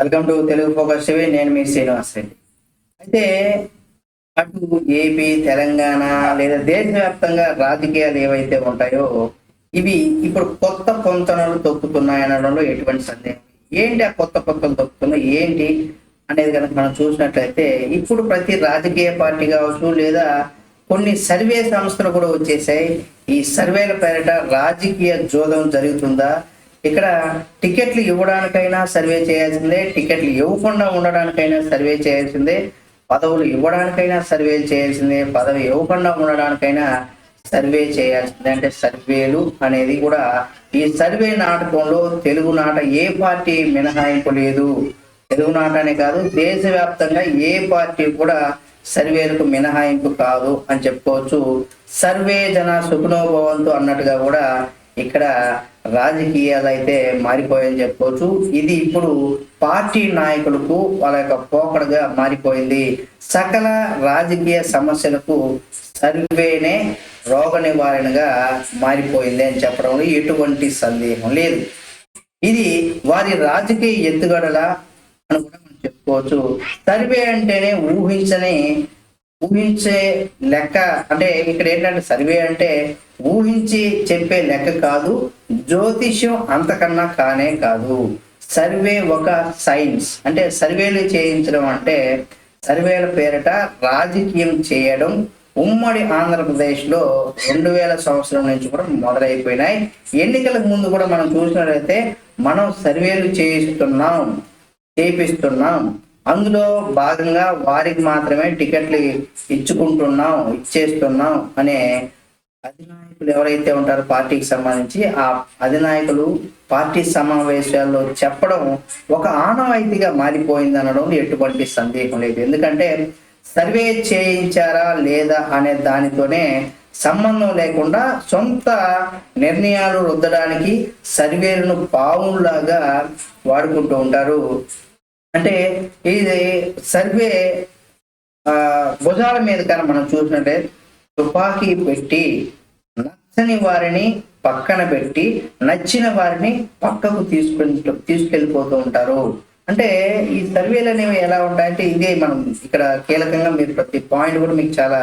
Welcome to Telugu focus TV నేను మీ శ్రీనివాస్ రెడ్డి. అయితే అటు ఏపీ తెలంగాణ లేదా దేశవ్యాప్తంగా రాజకీయాలు ఏవైతే ఉంటాయో ఇవి ఇప్పుడు కొత్త పొంతనలు తొక్కుతున్నాయి అనడంలో ఎటువంటి సందేహం ఏంటి ఆ కొత్త పొంతలు తొక్కుతున్నాయి? ఏంటి అనేది కనుక మనం చూసినట్లయితే ఇప్పుడు ప్రతి రాజకీయ పార్టీ కావచ్చు లేదా కొన్ని సర్వే సంస్థలు కూడా వచ్చేసాయి. ఈ సర్వేల పేరిట రాజకీయ జోదం జరుగుతుందా? ఇక్కడ టికెట్లు ఇవ్వడానికైనా సర్వే చేయాల్సిందే. టికెట్లు ఇవ్వకుండా ఉండడానికైనా సర్వే చేయాల్సిందే. పదవులు ఇవ్వడానికైనా సర్వే చేయాల్సిందే. పదవి ఇవ్వకుండా ఉండడానికైనా సర్వే చేయాల్సిందే. అంటే సర్వేలు అనేది కూడా ఈ సర్వే నాటకంలో తెలుగు నాట ఏ పార్టీ మినహాయింపు లేదు. తెలుగు నాట అనే కాదు దేశవ్యాప్తంగా ఏ పార్టీ కూడా సర్వేలకు మినహాయింపు కాదు అని చెప్పుకోవచ్చు. సర్వే జన సుఖనోభవంతో అన్నట్టుగా కూడా ఇక్కడ రాజకీయాలు అయితే మారిపోయాయని చెప్పుకోవచ్చు. ఇది ఇప్పుడు పార్టీ నాయకులకు వాళ్ళ యొక్క పోకడగా మారిపోయింది. సకల రాజకీయ సమస్యలకు సర్వేనే రోగ నివారణగా మారిపోయింది అని చెప్పడంలో ఎటువంటి సందేహం లేదు. ఇది వారి రాజకీయ ఎత్తుగడల అని కూడా మనం చెప్పుకోవచ్చు. సర్వే అంటేనే ఊహించని ఊహించే లెక్క. అంటే ఇక్కడ ఏంటంటే సర్వే అంటే ఊహించి చెప్పే లెక్క కాదు జ్యోతిష్యం అంతకన్నా కానే కాదు. సర్వే ఒక సైన్స్. అంటే సర్వేలు చేయించడం అంటే సర్వేల పేరిట రాజకీయం చేయడం ఉమ్మడి ఆంధ్రప్రదేశ్లో రెండు వేల సంవత్సరం నుంచి కూడా మొదలైపోయినాయి. ఎన్నికలకు ముందు కూడా మనం చూసినట్లయితే మనం సర్వేలు చేయిస్తున్నాం చేపిస్తున్నాం. అందులో భాగంగా వారికి మాత్రమే టికెట్లు ఇచ్చుకుంటున్నాం ఇచ్చేస్తున్నాం అనే అధినాయకులు ఎవరైతే ఉంటారో పార్టీకి సంబంధించి ఆ అధినాయకులు పార్టీ సమావేశాల్లో చెప్పడం ఒక ఆనవాయితీగా మారిపోయింది అనడం ఎటువంటి సందేహం లేదు. ఎందుకంటే సర్వే చేయించారా లేదా అనే దానితోనే సంబంధం లేకుండా సొంత నిర్ణయాలు రుద్దడానికి సర్వేలను పావులాగా వాడుకుంటూ ఉంటారు. అంటే ఇది సర్వే భుజాల మీద కనుక మనం చూసినట్టే తుపాకీ పెట్టి నచ్చని వారిని పక్కన పెట్టి నచ్చిన వారిని పక్కకు తీసుకెళ్ళి తీసుకెళ్ళిపోతూ ఉంటారు. అంటే ఈ సర్వేలు అనేవి ఎలా ఉంటాయంటే ఇదే మనం ఇక్కడ కీలకంగా మీరు ప్రతి పాయింట్ కూడా మీకు చాలా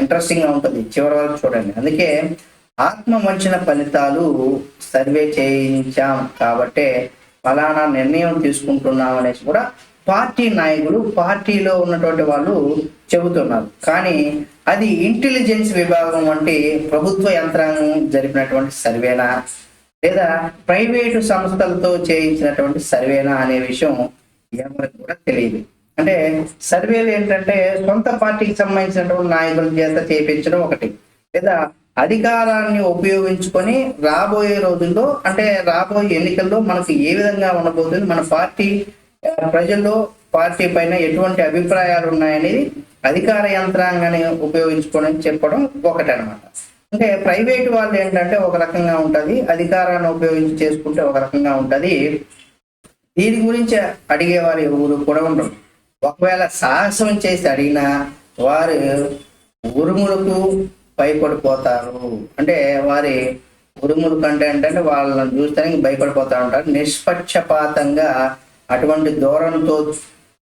ఇంట్రెస్టింగ్గా ఉంటుంది. చివరి వరకు చూడండి. అందుకే ఆత్మ వంచిన ఫలితాలు సర్వే చేయించాం కాబట్టే ఫలానా నిర్ణయం తీసుకుంటున్నాం అనేసి కూడా పార్టీ నాయకులు పార్టీలో ఉన్నటువంటి వాళ్ళు చెబుతున్నారు. కానీ అది ఇంటెలిజెన్స్ విభాగం వంటి ప్రభుత్వ యంత్రాంగం జరిపినటువంటి సర్వేనా? లేదా ప్రైవేటు సంస్థలతో చేయించినటువంటి సర్వేనా అనే విషయం ఎవరికి కూడా తెలియదు. అంటే సర్వేలు ఏంటంటే సొంత పార్టీకి సంబంధించినటువంటి నాయకుల చేత చేయించడం ఒకటి. లేదా అధికారాన్ని ఉపయోగించుకొని రాబోయే రోజుల్లో అంటే రాబోయే ఎన్నికల్లో మనకు ఏ విధంగా ఉండబోతుంది మన పార్టీ ప్రజల్లో పార్టీ పైన ఎటువంటి అభిప్రాయాలు ఉన్నాయనేది అధికార యంత్రాంగాన్ని ఉపయోగించుకోవడం చెప్పడం ఒకటి అనమాట అంటే ప్రైవేట్ వాళ్ళు ఏంటంటే ఒక రకంగా ఉంటుంది అధికారాన్ని ఉపయోగించి చేసుకుంటే ఒక రకంగా ఉంటుంది. దీని గురించి అడిగేవారు ఎవరు కూడా ఉండరు. ఒకవేళ సాహసం చేసి అడిగినా వారు ఉరుములకు భయపడిపోతారు. అంటే వారి ఉరుములు కంటే ఏంటంటే వాళ్ళని చూస్తానికి భయపడిపోతా ఉంటారు. నిష్పక్షపాతంగా అటువంటి ధోరణితో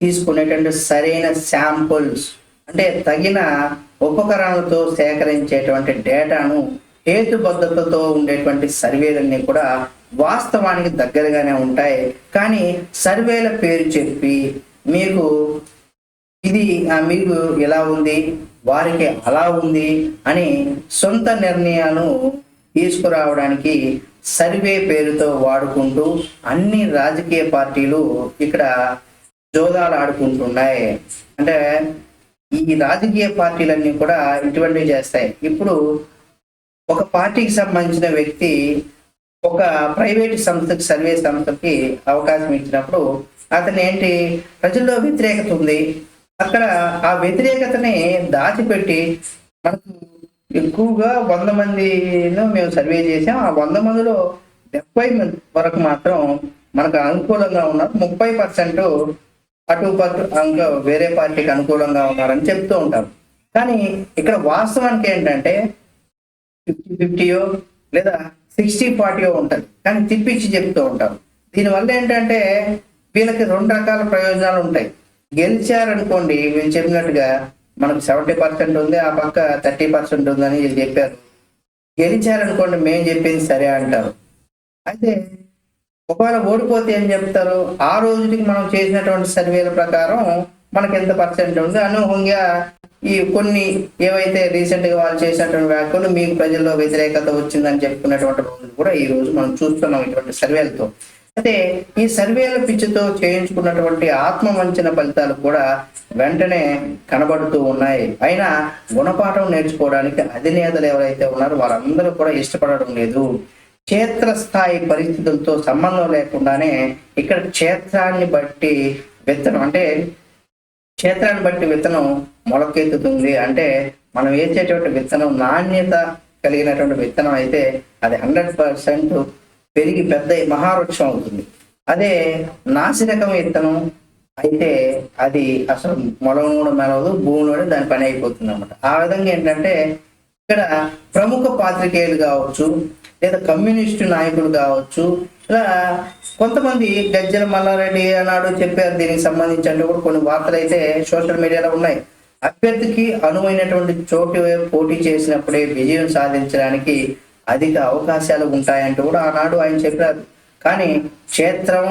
తీసుకునేటువంటి సరైన శాంపుల్స్ అంటే తగిన ఉపకరణలతో సేకరించేటువంటి డేటాను హేతుబద్ధతతో ఉండేటువంటి సర్వేలన్నీ కూడా వాస్తవానికి దగ్గరగానే ఉంటాయి. కానీ సర్వేల పేరు చెప్పి మీకు ఇది ఆ, మీకు ఎలా ఉంది వారికి అలా ఉంది అని సొంత నిర్ణయాలు తీసుకురావడానికి సర్వే పేరుతో వాడుకుంటూ అన్ని రాజకీయ పార్టీలు ఇక్కడ జోదాలు ఆడుకుంటున్నాయి. అంటే ఈ రాజకీయ పార్టీలన్నీ కూడా ఇటువంటివి చేస్తాయి. ఇప్పుడు ఒక పార్టీకి సంబంధించిన వ్యక్తి ఒక ప్రైవేట్ సంస్థకి సర్వే సంస్థకి అవకాశం ఇచ్చినప్పుడు అతను ఏంటి? ప్రజల్లో వ్యతిరేకత ఉంది. అక్కడ ఆ వ్యతిరేకతని దాచిపెట్టి మనకు ఎక్కువగా వంద మందిను మేము సర్వే చేసాం ఆ వంద మందిలో డెబ్బై మంది వరకు మాత్రం మనకు అనుకూలంగా ఉన్నారు. ముప్పై పర్సెంట్ అటు పట్టు ఇంకా వేరే పార్టీకి అనుకూలంగా ఉన్నారని చెప్తూ ఉంటారు. కానీ ఇక్కడ వాస్తవానికి ఏంటంటే ఫిఫ్టీ ఫిఫ్టీయో లేదా సిక్స్టీ ఫార్టీయో ఉంటుంది. కానీ తిప్పించి చెప్తూ ఉంటారు. దీనివల్ల ఏంటంటే వీళ్ళకి రెండు రకాల ప్రయోజనాలు ఉంటాయి. గెలిచారనుకోండి వీళ్ళు చెప్పినట్టుగా మనకు సెవెంటీ పర్సెంట్ ఉంది ఆ పక్క థర్టీ పర్సెంట్ ఉందని వీళ్ళు చెప్పారు. గెలిచారనుకోండి మేము చెప్పింది సరే అంటారు. అయితే ఒకవేళ ఓడిపోతే ఏం చెప్తారు? ఆ రోజుకి మనం చేసినటువంటి సర్వేల ప్రకారం మనకి ఎంత పర్సెంట్ ఉంది? అనూహ్యంగా ఈ కొన్ని ఏవైతే రీసెంట్గా వాళ్ళు చేసినటువంటి వ్యాఖ్యలు మీకు ప్రజల్లో వ్యతిరేకత వచ్చిందని చెప్పుకున్నటువంటి రోజులు కూడా ఈ రోజు మనం చూస్తున్నాం ఇటువంటి సర్వేలతో. అయితే ఈ సర్వేల పిచ్చితో చేయించుకున్నటువంటి ఆత్మ వంచన ఫలితాలు కూడా వెంటనే కనబడుతూ ఉన్నాయి. అయినా గుణపాఠం నేర్చుకోవడానికి అధినేతలు ఎవరైతే ఉన్నారో వారందరూ కూడా ఇష్టపడడం లేదు. క్షేత్రస్థాయి పరిస్థితులతో సంబంధం లేకుండానే ఇక్కడ క్షేత్రాన్ని బట్టి విత్తనం అంటే క్షేత్రాన్ని బట్టి విత్తనం మొలకెత్తుతుంది. అంటే మనం వేసేటువంటి విత్తనం నాణ్యత కలిగినటువంటి విత్తనం అయితే అది హండ్రెడ్ పర్సెంట్ పెరిగి పెద్ద మహావృక్షం అవుతుంది. అదే నాసిరకం విత్తనం అయితే అది అసలు మొలవను కూడా మెలవదు భూమిలోనే దాని పని అయిపోతుంది అనమాట ఆ విధంగా ఏంటంటే ఇక్కడ ప్రముఖ పాత్రికేయులు కావచ్చు లేదా కమ్యూనిస్టు నాయకులు కావచ్చు ఇలా కొంతమంది గజ్జల మల్లారెడ్డి అన్నాడు చెప్పారు. దీనికి సంబంధించి అంటే కూడా కొన్ని వార్తలు అయితే సోషల్ మీడియాలో ఉన్నాయి. అభ్యర్థికి అనువైనటువంటి చోటు పోటీ చేసినప్పుడే విజయం సాధించడానికి అధిక అవకాశాలు ఉంటాయంటూ కూడా ఆనాడు ఆయన చెప్పారు. కానీ క్షేత్రం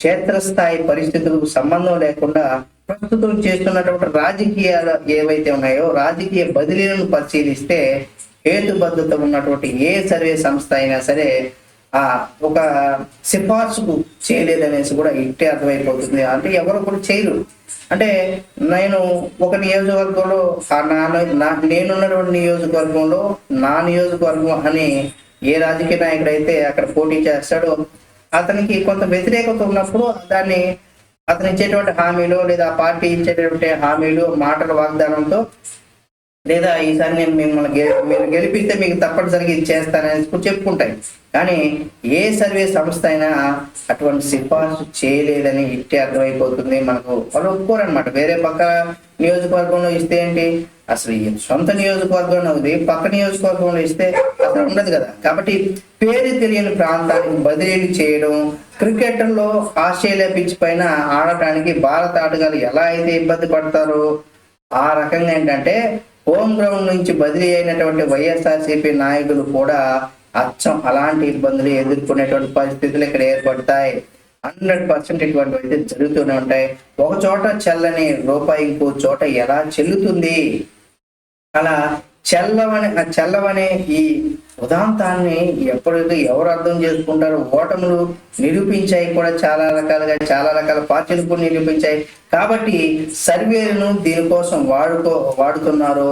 క్షేత్రస్థాయి పరిస్థితులకు సంబంధం లేకుండా ప్రస్తుతం చేస్తున్నటువంటి రాజకీయాలు ఏవైతే ఉన్నాయో రాజకీయ బదిలీలను పరిశీలిస్తే హేతుబద్ధత ఉన్నటువంటి ఏ సర్వే సంస్థ అయినా సరే ఆ ఒక సిఫార్సుకు చేయలేదనేసి కూడా ఇట్టే అర్థమైపోతుంది. అంటే ఎవరు కూడా చేయరు. అంటే నేను ఒక నియోజకవర్గంలో నా నా- నేనున్నటువంటి నియోజకవర్గంలో నా నియోజకవర్గం అని ఏ రాజకీయ నాయకుడు అయితే అక్కడ పోటీ చేస్తాడో అతనికి కొంత వ్యతిరేకత ఉన్నప్పుడు దాన్ని అతను ఇచ్చేటువంటి హామీలు లేదా ఆ పార్టీ ఇచ్చేటువంటి హామీలు మాటల వాగ్దానంతో లేదా ఈసారి నేను మిమ్మల్ని మీరు గెలిపిస్తే మీకు తప్పనిసరిగా ఇది చేస్తానని కూడా చెప్పుకుంటాయి. కానీ ఏ సర్వే సంస్థ అయినా అటువంటి సిఫార్సు చేయలేదని ఇట్టే అర్థమైపోతుంది. మనకు వాళ్ళు ఒప్పుకోరనమాట వేరే పక్క నియోజకవర్గంలో ఇస్తే ఏంటి? అసలు ఈ సొంత నియోజకవర్గంలో ఉంది పక్క నియోజకవర్గంలో ఇస్తే అసలు ఉండదు కదా. కాబట్టి పేరు తెలియని ప్రాంతానికి బదిలీలు చేయడం క్రికెట్లో ఆస్ట్రేలియా పిచ్ పైన ఆడటానికి భారత ఆటగాళ్ళు ఎలా అయితే ఇబ్బంది పడతారో ఆ రకంగా ఏంటంటే హోమ్ గ్రౌండ్ నుంచి బదిలీ అయినటువంటి వైఎస్ఆర్సీపీ నాయకులు కూడా అచ్చం అలాంటి ఇబ్బందులు ఎదుర్కొనేటువంటి పరిస్థితులు ఇక్కడ ఏర్పడతాయి. హండ్రెడ్ పర్సెంట్ ఇటువంటివి అయితే జరుగుతూనే ఉంటాయి. ఒక చోట చెల్లని రూపాయి ఇంకో చోట ఎలా చెల్లుతుంది? అలా చెల్లవని ఆ చెల్లవనే ఈ ఉదాంతాన్ని ఎప్పుడైతే ఎవరు అర్థం చేసుకుంటారో ఓటములు నిరూపించాయి కూడా చాలా రకాలుగా చాలా రకాల పార్టీలు కూడా నిరూపించాయి. కాబట్టి సర్వేలను దీనికోసం వాడుకో వాడుతున్నారో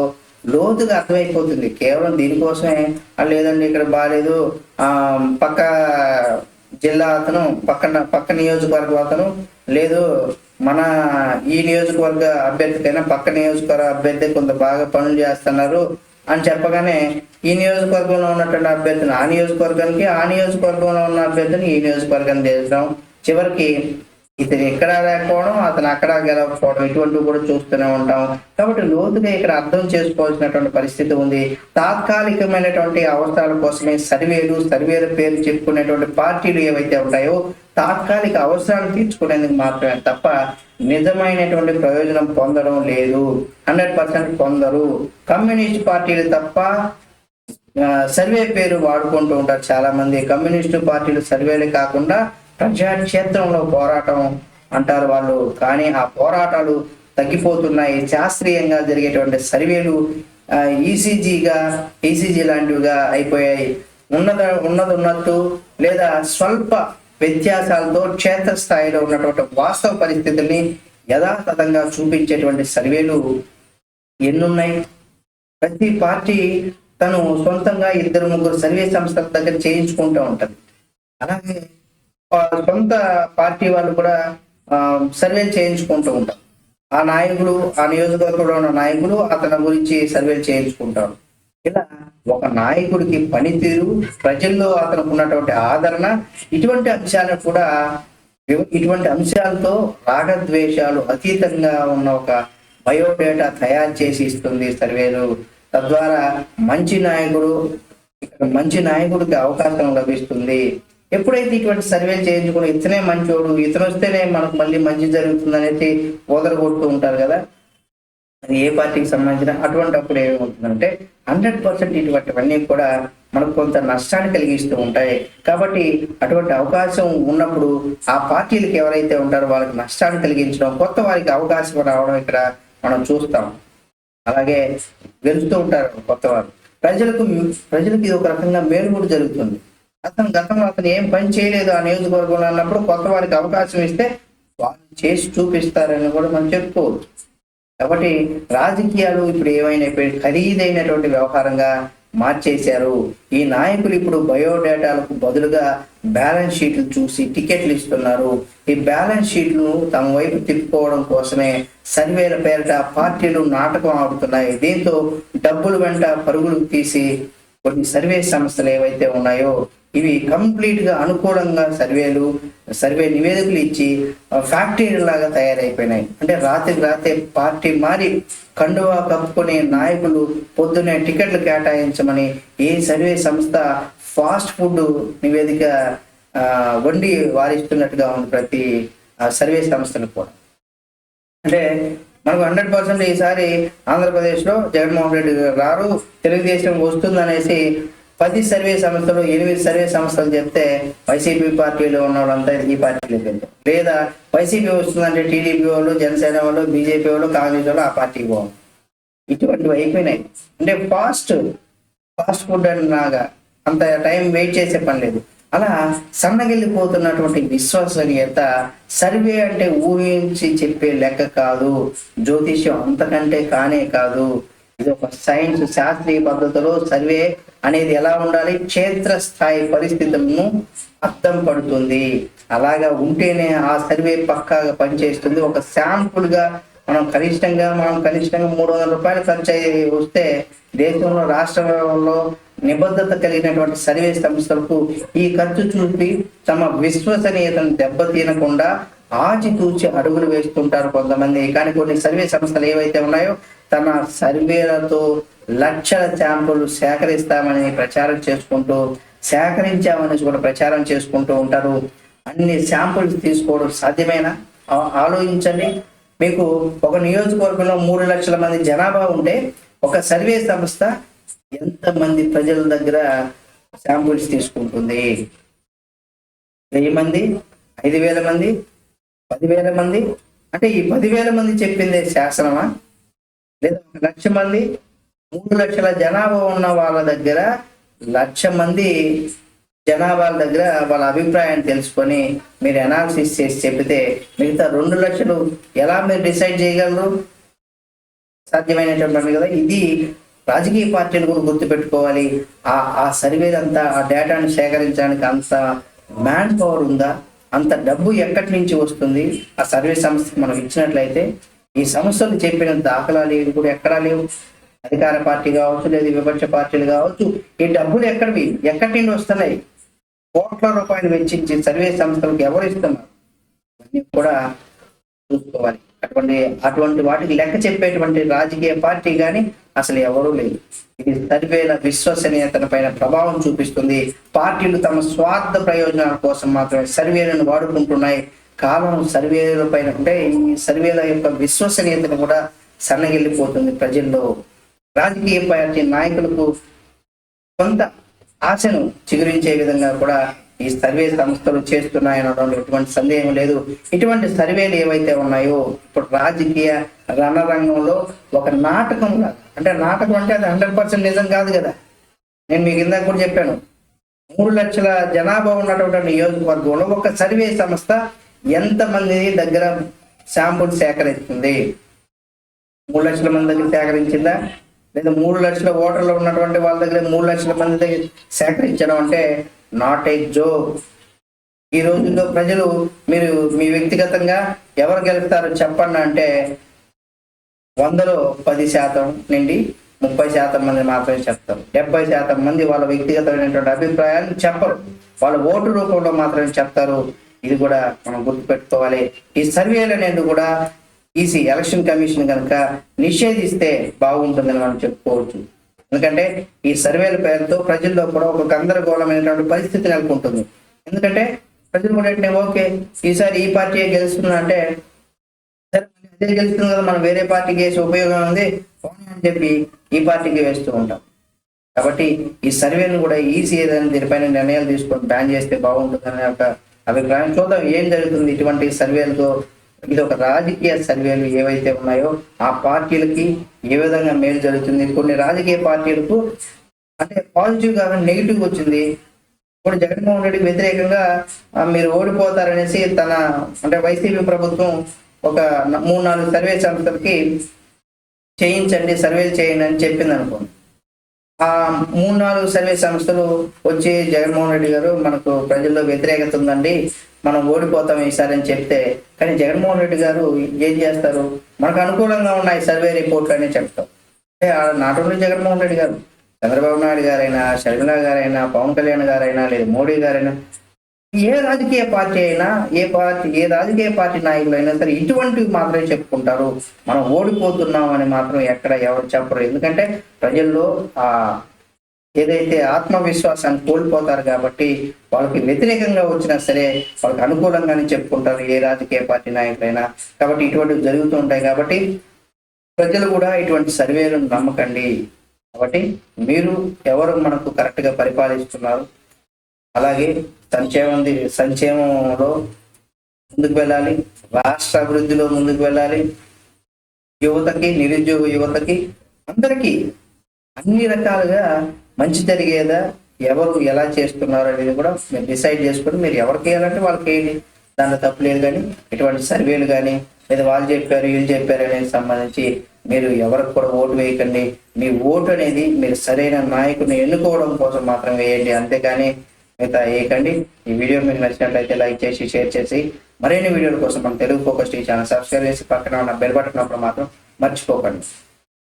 లోతుగా అర్థమైపోతుంది. కేవలం దీనికోసమే లేదండి ఇక్కడ బాగాలేదు ఆ పక్క జిల్లా అతను పక్కన పక్క నియోజకవర్గం అతను లేదు మన ఈ నియోజకవర్గ అభ్యర్థికైనా పక్క నియోజకవర్గ అభ్యర్థి కొంత బాగా పనులు చేస్తున్నారు. అని చెప్పగానే ఈ నియోజకవర్గంలో ఉన్నటువంటి అభ్యర్థిని ఆ నియోజకవర్గానికి ఆ నియోజకవర్గంలో ఉన్న అభ్యర్థిని ఈ నియోజకవర్గానికి చేసడం చివరికి ఇతను ఎక్కడ లేకపోవడం అతను అక్కడ గెలవకపోవడం ఇటువంటివి కూడా చూస్తూనే ఉంటాం. కాబట్టి లోతుగా ఇక్కడ అర్థం చేసుకోవాల్సినటువంటి పరిస్థితి ఉంది. తాత్కాలికమైనటువంటి అవసరాల కోసమే సర్వేలు సర్వేల పేరు చెప్పుకునేటువంటి పార్టీలు ఏవైతే ఉంటాయో తాత్కాలిక అవసరాలు తీర్చుకునేందుకు మాత్రమే తప్ప నిజమైనటువంటి ప్రయోజనం పొందడం లేదు. Hundred percent పొందరు. కమ్యూనిస్ట్ పార్టీలు తప్ప సర్వే పేరు వాడుకుంటూ ఉంటారు చాలా మంది కమ్యూనిస్టు పార్టీలు సర్వేలే కాకుండా ప్రజాక్షేత్రంలో పోరాటం అంటారు వాళ్ళు. కానీ ఆ పోరాటాలు తగ్గిపోతున్నాయి. శాస్త్రీయంగా జరిగేటువంటి సర్వేలు ఈసీజీగా ఈసీజీ లాంటివిగా అయిపోయాయి. ఉన్నద ఉన్నది ఉన్నట్టు లేదా స్వల్ప వ్యత్యాసాలతో క్షేత్రస్థాయిలో ఉన్నటువంటి వాస్తవ పరిస్థితుల్ని యథాతథంగా చూపించేటువంటి సర్వేలు ఎన్నున్నాయి. ప్రతి పార్టీ తను సొంతంగా ఇద్దరు ముగ్గురు సర్వే సంస్థల దగ్గర చేయించుకుంటూ ఉంటుంది. అలాగే సొంత పార్టీ వాళ్ళు కూడా సర్వే చేయించుకుంటూ ఉంటారు. ఆ నాయకులు ఆ నియోజకవర్గంలో ఉన్న నాయకులు అతని గురించి సర్వే చేయించుకుంటారు ఇలా ఒక నాయకుడికి పనితీరు ప్రజల్లో అతనికి ఉన్నటువంటి ఆదరణ ఇటువంటి అంశాలను కూడా ఇటువంటి అంశాలతో రాగద్వేషాలు అతీతంగా ఉన్న ఒక బయోడేటా తయారు చేసి ఇస్తుంది సర్వేలు. తద్వారా మంచి నాయకుడు ఇక్కడ మంచి నాయకుడికి అవకాశం లభిస్తుంది. ఎప్పుడైతే ఇటువంటి సర్వేలు చేయించుకుని ఇతనే మంచోడు ఇతను వస్తేనే మనకు మళ్ళీ మంచి జరుగుతుంది అనేది ఓదరగొడుతూ ఉంటారు కదా. అది ఏ పార్టీకి సంబంధించిన అటువంటి అప్పుడు ఏమవుతుందంటే హండ్రెడ్ పర్సెంట్ ఇటువంటివన్నీ కూడా మనకు కొంత నష్టాన్ని కలిగిస్తూ ఉంటాయి. కాబట్టి అటువంటి అవకాశం ఉన్నప్పుడు ఆ పార్టీలకు ఎవరైతే ఉంటారో వాళ్ళకి నష్టాన్ని కలిగించడం కొత్త వారికి అవకాశం రావడం ఇక్కడ మనం చూస్తాం. అలాగే గెలుస్తూ ఉంటారు కొత్త వారు ప్రజలకు ప్రజలకు ఇది ఒక రకంగా మేలు కూడా జరుగుతుంది. అతను గతంలో అతను ఏం పని చేయలేదు ఆ నియోజకవర్గంలో అన్నప్పుడు కొత్త వారికి అవకాశం ఇస్తే వాళ్ళు చేసి చూపిస్తారని కూడా మనం చెప్పుకోవచ్చు. కాబట్టి రాజకీయాలు ఇప్పుడు ఏమైనా ఖరీదైనటువంటి వ్యవహారంగా మార్చేశారు. ఈ నాయకులు ఇప్పుడు బయోడేటాలకు బదులుగా బ్యాలెన్స్ షీట్లు చూసి టికెట్లు ఇస్తున్నారు. ఈ బ్యాలెన్స్ షీట్లు తమ వైపు తిప్పుకోవడం కోసమే సర్వేల పేరిట పార్టీలు నాటకం ఆడుతున్నాయి. దీంతో డబ్బులు వెంట పరుగులు తీసి కొన్ని సర్వే సంస్థలు ఏవైతే ఉన్నాయో ఇవి కంప్లీట్గా అనుకూలంగా సర్వేలు సర్వే నివేదికలు ఇచ్చి ఫ్యాక్టరీ లాగా తయారైపోయినాయి. అంటే రాత్రికి రాత్రి పార్టీ మారి కండువా కప్పుకునే నాయకులు పొద్దునే టికెట్లు కేటాయించమని ఏ సర్వే సంస్థ ఫాస్ట్ ఫుడ్ నివేదిక ఆ, వండి వారిస్తున్నట్టుగా ఉంది ప్రతి సర్వే సంస్థలు కూడా. అంటే మనకు హండ్రెడ్ పర్సెంట్ ఈసారి ఆంధ్రప్రదేశ్లో జగన్మోహన్ రెడ్డి గారు రారు. తెలుగుదేశం వస్తుందనేసి పది సర్వే సంస్థలు ఎనిమిది సర్వే సంస్థలు చెప్తే వైసీపీ పార్టీలో ఉన్న వాళ్ళంతా ఈ పార్టీలోకి వెళ్తారు లేదా వైసీపీ వస్తుందంటే టీడీపీ వాళ్ళు జనసేన వాళ్ళు బీజేపీ వాళ్ళు కాంగ్రెస్ వాళ్ళు ఆ పార్టీకి పోవాలి. ఇటువంటివి అయిపోయినాయి అంటే ఫాస్ట్ ఫాస్ట్ ఫుడ్ అని లాగా అంత టైం వెయిట్ చేసే పని లేదు. అలా సన్నగిల్లిపోతున్నటువంటి విశ్వసనీయత సర్వే అంటే ఊహించి చెప్పే లెక్క కాదు. జ్యోతిష్యం అంతకంటే కానే కాదు. ఇది ఒక సైన్స్ శాస్త్రీయ పద్ధతిలో సర్వే అనేది ఎలా ఉండాలి? క్షేత్రస్థాయి పరిస్థితులను అర్థం పడుతుంది. అలాగా ఉంటేనే ఆ సర్వే పక్కాగా పనిచేస్తుంది. ఒక శాంపుల్గా మనం కనిష్టంగా మనం కనిష్టంగా మూడు వందల రూపాయలు ఖర్చు వస్తే దేశంలో రాష్ట్రంలో నిబద్ధత కలిగినటువంటి సర్వే సంస్థలకు ఈ ఖర్చు చూపి తమ విశ్వసనీయతను దెబ్బతీనకుండా ఆచితూచి అడుగులు వేస్తుంటారు కొంతమంది. కానీ కొన్ని సర్వే సంస్థలు ఏవైతే ఉన్నాయో తన సర్వేలతో లక్షల శాంపుల్ సేకరిస్తామని ప్రచారం చేసుకుంటూ సేకరించామని కూడా ప్రచారం చేసుకుంటూ ఉంటారు. అన్ని శాంపుల్స్ తీసుకోవడం సాధ్యమేనా? ఆలోచించండి. మీకు ఒక నియోజకవర్గంలో మూడు లక్షల మంది జనాభా ఉంటే ఒక సర్వే సంస్థ ఎంతమంది ప్రజల దగ్గర శాంపుల్స్ తీసుకుంటుంది? వెయ్యి మంది? ఐదు వేల మంది? పదివేల మంది? అంటే ఈ పదివేల మంది చెప్పిందే శాసనమా? లేదా ఒక లక్ష మంది? మూడు లక్షల జనాభా ఉన్న వాళ్ళ దగ్గర లక్ష మంది జనాభా దగ్గర వాళ్ళ అభిప్రాయాన్ని తెలుసుకొని మీరు అనాలిసిస్ చేసి చెప్తే మిగతా రెండు లక్షలు ఎలా మీరు డిసైడ్ చేయగలరు? సాధ్యమైనటువంటి కదా. ఇది రాజకీయ పార్టీలు కూడా గుర్తుపెట్టుకోవాలి. ఆ ఆ సర్వేలు అంతా ఆ డేటాను సేకరించడానికి అంత మ్యాన్ పవర్ ఉందా? అంత డబ్బు ఎక్కడి నుంచి వస్తుంది? ఆ సర్వే సంస్థకి మనం ఇచ్చినట్లయితే ఈ సంస్థలు చెప్పిన దాఖలాలు ఏవి కూడా ఎక్కడా లేవు. అధికార పార్టీ కావచ్చు లేదా విపక్ష పార్టీలు కావచ్చు ఈ డబ్బులు ఎక్కడివి? ఎక్కడి నుండి వస్తున్నాయి? కోట్ల రూపాయలు వెచ్చించి సర్వే సంస్థలకు ఎవరు ఇస్తున్నారు? ఇవన్నీ కూడా చూసుకోవాలి. అటువంటి అటువంటి వాటికి లెక్క చెప్పేటువంటి రాజకీయ పార్టీ కానీ అసలు ఎవరూ లేదు ఇది సర్వేల విశ్వసనీయతల పైన ప్రభావం చూపిస్తుంది. పార్టీలు తమ స్వార్థ ప్రయోజనాల కోసం మాత్రమే సర్వేలను వాడుకుంటున్నాయి. కాలం సర్వేల పైన అంటే ఈ సర్వేల యొక్క విశ్వసనీయతను కూడా సన్నగిల్లిపోతుంది ప్రజల్లో. రాజకీయ పార్టీ నాయకులకు కొంత ఆశను చిగురించే విధంగా కూడా ఈ సర్వే సంస్థలు చేస్తున్నాయనడంలో ఎటువంటి సందేహం లేదు. ఇటువంటి సర్వేలు ఏవైతే ఉన్నాయో ఇప్పుడు రాజకీయ రణరంగంలో ఒక నాటకం లాగా అంటే నాటకం అంటే అది హండ్రెడ్ పర్సెంట్ నిజం కాదు కదా. నేను మీకు ఇందాక కూడా చెప్పాను. మూడు లక్షల జనాభా ఉన్నటువంటి నియోజకవర్గంలో ఒక సర్వే సంస్థ ఎంతమంది దగ్గర శాంపుల్ సేకరిస్తుంది? మూడు లక్షల మంది దగ్గర సేకరించిందా? లేదా మూడు లక్షల ఓటర్లు ఉన్నటువంటి వాళ్ళ దగ్గర మూడు లక్షల మంది దగ్గర సేకరించడం అంటే నాట్ ఏ జోక్ ఈ రోజుల్లో ప్రజలు మీరు మీ వ్యక్తిగతంగా ఎవరు గెలుస్తారో చెప్పండి అంటే వందలో పది శాతం నుండి ముప్పై శాతం మంది మాత్రమే చెప్తారు. డెబ్బై శాతం మంది వాళ్ళ వ్యక్తిగతమైనటువంటి అభిప్రాయాన్ని చెప్పరు. వాళ్ళ ఓటు రూపంలో మాత్రమే చెప్తారు. ఇది కూడా మనం గుర్తుపెట్టుకోవాలి. ఈ సర్వేలు అనేది కూడా ఈసీ ఎలక్షన్ కమిషన్ కనుక నిషేధిస్తే బాగుంటుందని మనం చెప్పుకోవచ్చు. ఎందుకంటే ఈ సర్వేల పేరుతో ప్రజల్లో కూడా ఒక గందరగోళమైనటువంటి పరిస్థితి నెలకొంటుంది. ఎందుకంటే ప్రజలు కూడా ఓకే ఈసారి ఈ పార్టీ గెలుస్తున్నా అదే గెలుస్తుంది కదా మనం వేరే పార్టీకి వేసి ఉపయోగం ఉంది. అని చెప్పి ఈ పార్టీకి వేస్తూ ఉంటాం. కాబట్టి ఈ సర్వేను కూడా ఈసీ ఏదైనా దీనిపైన నిర్ణయాలు తీసుకొని బ్యాన్ చేస్తే బాగుంటుందనే ఒక అభిప్రాయం. చూద్దాం ఏం జరుగుతుంది ఇటువంటి సర్వేలతో. ఇది ఒక రాజకీయ సర్వేలు ఏవైతే ఉన్నాయో ఆ పార్టీలకి ఏ విధంగా మేలు జరుగుతుంది? కొన్ని రాజకీయ పార్టీలకు అంటే పాజిటివ్ కాకుండా నెగిటివ్ వచ్చింది. ఇప్పుడు జగన్మోహన్ రెడ్డికి వ్యతిరేకంగా మీరు ఓడిపోతారనేసి తన అంటే వైసీపీ ప్రభుత్వం ఒక మూడు నాలుగు సర్వే సంస్థలకి చేయించండి సర్వేలు చేయండి అని చెప్పింది అనుకోండి ఆ మూడు నాలుగు సర్వే సంస్థలు వచ్చి జగన్మోహన్ రెడ్డి గారు మనకు ప్రజల్లో వ్యతిరేకత ఉందండి మనం ఓడిపోతాం ఈసారి అని చెప్తే. కానీ జగన్మోహన్ రెడ్డి గారు ఏం చేస్తారు? మనకు అనుకూలంగా ఉన్నాయి సర్వే రిపోర్ట్లు అని చెప్తాం. అంటే నాట్ ఓన్లీ జగన్మోహన్ రెడ్డి గారు చంద్రబాబు నాయుడు గారైనా షర్మిల గారైనా పవన్ కళ్యాణ్ గారైనా లేదా మోడీ గారైనా ఏ రాజకీయ పార్టీ అయినా ఏ పార్టీ ఏ రాజకీయ పార్టీ నాయకులైనా సరే ఇటువంటివి మాత్రమే చెప్పుకుంటారు. మనం ఓడిపోతున్నాం అని మాత్రం ఎక్కడ ఎవరు చెప్పరు. ఎందుకంటే ప్రజల్లో ఆ ఏదైతే ఆత్మవిశ్వాసాన్ని కోల్పోతారు కాబట్టి వాళ్ళకి వ్యతిరేకంగా వచ్చినా సరే వాళ్ళకి అనుకూలంగానే చెప్పుకుంటారు ఏ రాజకీయ పార్టీ నాయకులైనా. కాబట్టి ఇటువంటివి జరుగుతూ ఉంటాయి కాబట్టి ప్రజలు కూడా ఇటువంటి సర్వేలను నమ్మకండి. కాబట్టి మీరు ఎవరు మనకు కరెక్ట్గా పరిపాలిస్తున్నారు? అలాగే సంక్షేమం సంక్షేమంలో ముందుకు వెళ్ళాలి. రాష్ట్ర అభివృద్ధిలో ముందుకు వెళ్ళాలి. యువతకి నిరుద్యోగ యువతకి అందరికీ అన్ని రకాలుగా మంచి జరిగేదా ఎవరు ఎలా చేస్తున్నారు అనేది కూడా మీరు డిసైడ్ చేసుకుని మీరు ఎవరికి వేయాలంటే వాళ్ళకి వేయండి దాంట్లో తప్పు లేదు కానీ ఇటువంటి సర్వేలు కానీ లేదా వాళ్ళు చెప్పారు వీళ్ళు చెప్పారు అనేది సంబంధించి మీరు ఎవరికి కూడా ఓటు వేయకండి. మీ ఓటు అనేది మీరు సరైన నాయకుడిని ఎన్నుకోవడం కోసం మాత్రం వేయండి. అంతేకాని మిగతా వేయకండి ఈ వీడియో మీకు నచ్చినట్లయితే లైక్ చేసి షేర్ చేసి మరిన్ని వీడియోల కోసం మన Telugu focus T channel subscribe చేసి పక్కన ఉన్న బెల్ బటన్ ఉన్నప్పుడు మాత్రం మర్చిపోకండి.